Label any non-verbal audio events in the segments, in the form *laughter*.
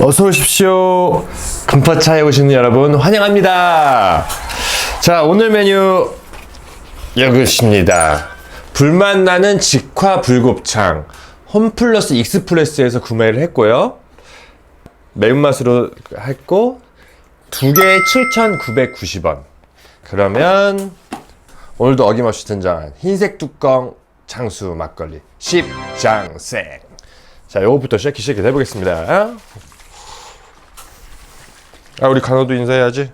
어서 오십시오. 금파차에 오신 여러분 환영합니다. 자, 오늘 메뉴 여기십니다. 불맛 나는 직화 불곱창 홈플러스 익스프레스에서 구매를 했고요. 매운맛으로 했고 두 개에 7,990원. 그러면 오늘도 어김없이 등장한 흰색 뚜껑 장수 막걸리 10장생. 자, 요거부터 쉐키 쉐키 해보겠습니다. 아, 우리 간호도 인사해야지.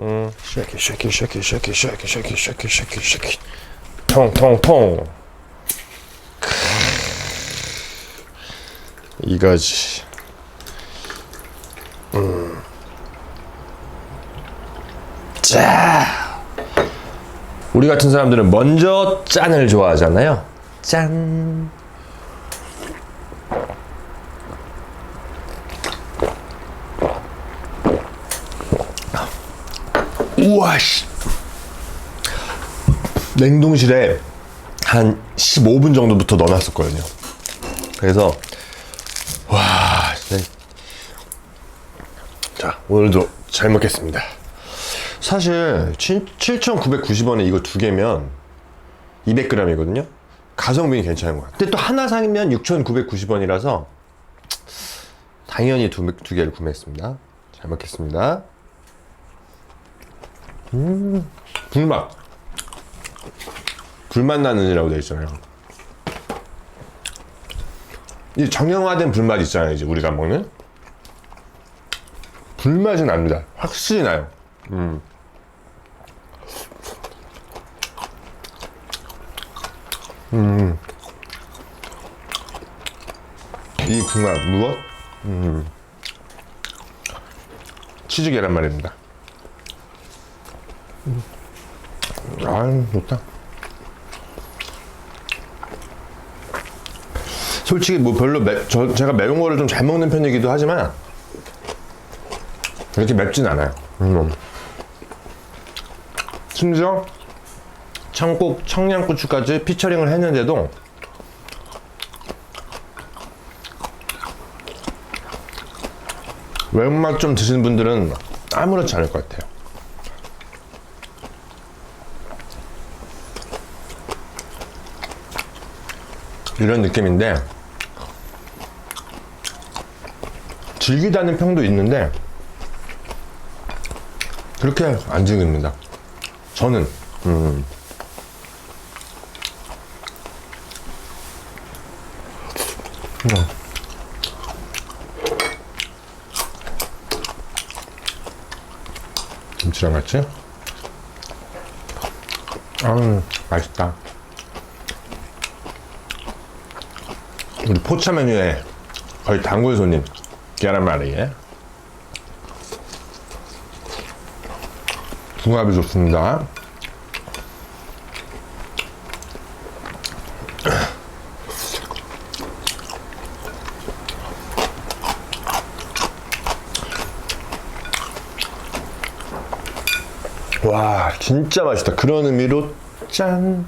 음, 쉐키 쉐키 쉐키 쉐키 쉐키 쉐키 쉐키 쉐키 쉐키 통통통. 이거지. 음. 자. 우리 같은 사람들은 먼저 짠을 좋아하잖아요. 짠. 우와 씨. 냉동실에 한 15분 정도부터 넣어놨었거든요. 그래서 와, 진짜. 자 오늘도 잘 먹겠습니다. 사실 7,990원에 이거 두 개면 200g이거든요. 가성비 괜찮은 것 같아요. 근데 또 하나 사면 6,990원이라서 당연히 두, 두 개를 구매했습니다. 잘 먹겠습니다. 음, 불맛. 불맛 나는이라고 되어 있잖아요. 이 정형화된 불맛 있잖아요, 이제 우리가 먹는. 불맛이 납니다. 확실히 나요. 음. 음. 이 불맛 무엇? 음. 치즈 계란말입니다. 아 좋다. 솔직히 뭐 별로 매, 저, 제가 매운 거를 좀 잘 먹는 편이기도 하지만 이렇게 맵진 않아요. 음. 심지어 청국 청양고추까지 피처링을 했는데도 매운맛 좀 드시는 분들은 아무렇지 않을 것 같아요. 이런 느낌인데 즐기다는 평도 있는데 그렇게 안 즐깁니다. 저는 음. 음. 김치랑 같이 아 맛있다. 우리 포차 메뉴에 거의 단골 손님 계란말이에 궁합이 좋습니다. 와 진짜 맛있다. 그런 의미로 짠.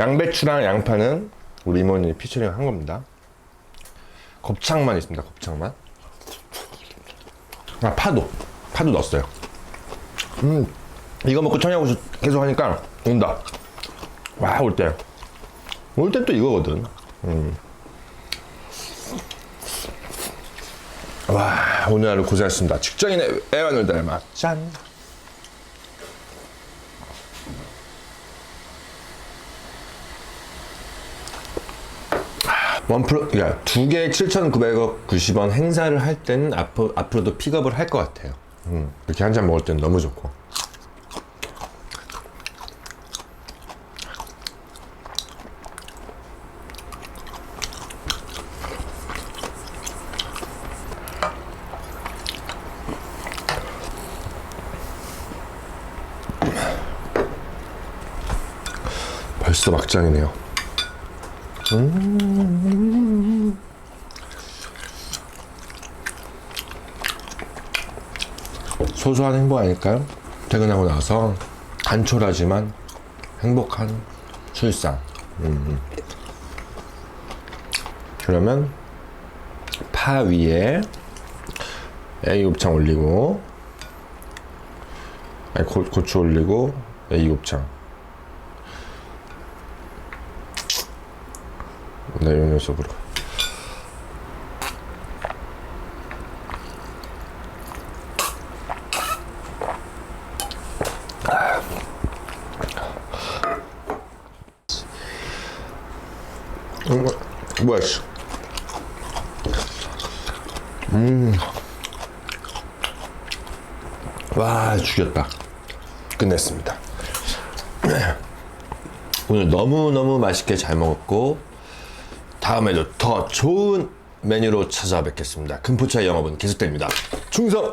양배추랑 양파는 우리 이모님이 피처링 한 겁니다. 곱창만 있습니다. 곱창만. 아 파도, 파도 넣었어요. 음, 이거 먹고 청양고추 계속 하니까 온다. 와 올 때, 올 때 또 이거거든. 음. 와 오늘 하루 고생했습니다. 직장인의 애완을 닮아 짠. 원 프로, 그러니까 두 개에 7,990원 행사를 할 때는 앞으로, 앞으로도 픽업을 할 것 같아요. 음, 이렇게 한 잔 먹을 때는 너무 좋고. 벌써 막장이네요. 소소한 행복 아닐까요? 퇴근하고 나서 간촐하지만 행복한 술상. 음. 그러면 파 위에 애기곱창 올리고 고, 고추 올리고 애기곱창 네, 요 녀석으로. 음, 뭐야 씨. 와 죽였다. 끝냈습니다. *clears throat* 오늘 너무너무 맛있게 잘 먹었고 다음에도 더 좋은 메뉴로 찾아뵙겠습니다. 금포차의 영업은 계속됩니다. 충성